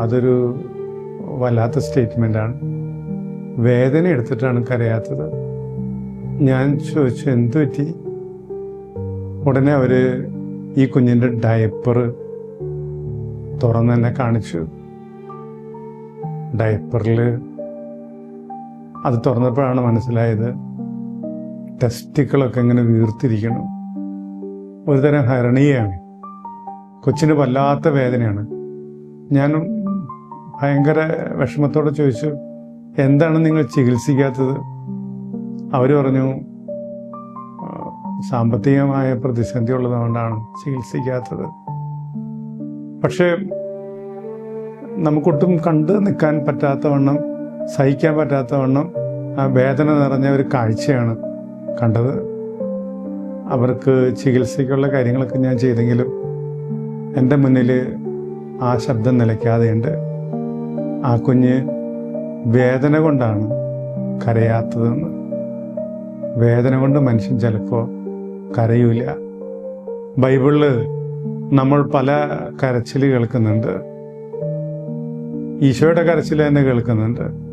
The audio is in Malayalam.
അതൊരു വല്ലാത്ത സ്റ്റേറ്റ്മെന്റാണ് വേദന എടുത്തിട്ടാണ് കരയാത്തത്. ഞാൻ ചോദിച്ചു എന്തു പറ്റി? ഉടനെ അവർ ഈ കുഞ്ഞിന്റെ ഡയപ്പർ തുറന്ന് തന്നെ കാണിച്ചു. ഡയപ്പറിൽ അത് തുറന്നപ്പോഴാണ് മനസ്സിലായത് ടെസ്റ്റുകളൊക്കെ ഇങ്ങനെ വീർത്തിരിക്കണം ഒരുതരം ഹരണീയാണ് കൊച്ചിന് വല്ലാത്ത വേദനയാണ്. ഞാൻ ഭയങ്കര വിഷമത്തോടെ ചോദിച്ചു എന്താണ് നിങ്ങൾ ചികിത്സിക്കാത്തത്? അവർ പറഞ്ഞു സാമ്പത്തികമായ പ്രതിസന്ധി ഉള്ളതുകൊണ്ടാണ് ചികിത്സിക്കാത്തത്. പക്ഷേ നമുക്കൊട്ടും കണ്ടു നിൽക്കാൻ പറ്റാത്തവണ്ണം സഹിക്കാൻ പറ്റാത്തവണ്ണം ആ വേദന നിറഞ്ഞ ഒരു കാഴ്ചയാണ് കണ്ടത്. അവർക്ക് ചികിത്സയ്ക്കുള്ള കാര്യങ്ങളൊക്കെ ഞാൻ ചെയ്തെങ്കിലും എന്റെ മുന്നിൽ ആ ശബ്ദം നിലയ്ക്കാതെയുണ്ട്. ആ കുഞ്ഞ് വേദന കൊണ്ടാണ് കരയാത്തതെന്ന്. വേദന കൊണ്ട് മനുഷ്യൻ ചിലപ്പോൾ കരയൂല. ബൈബിളിൽ നമ്മൾ പല കരച്ചിൽ കേൾക്കുന്നുണ്ട്. ഈശോയുടെ കരച്ചിൽ തന്നെ കേൾക്കുന്നുണ്ട്.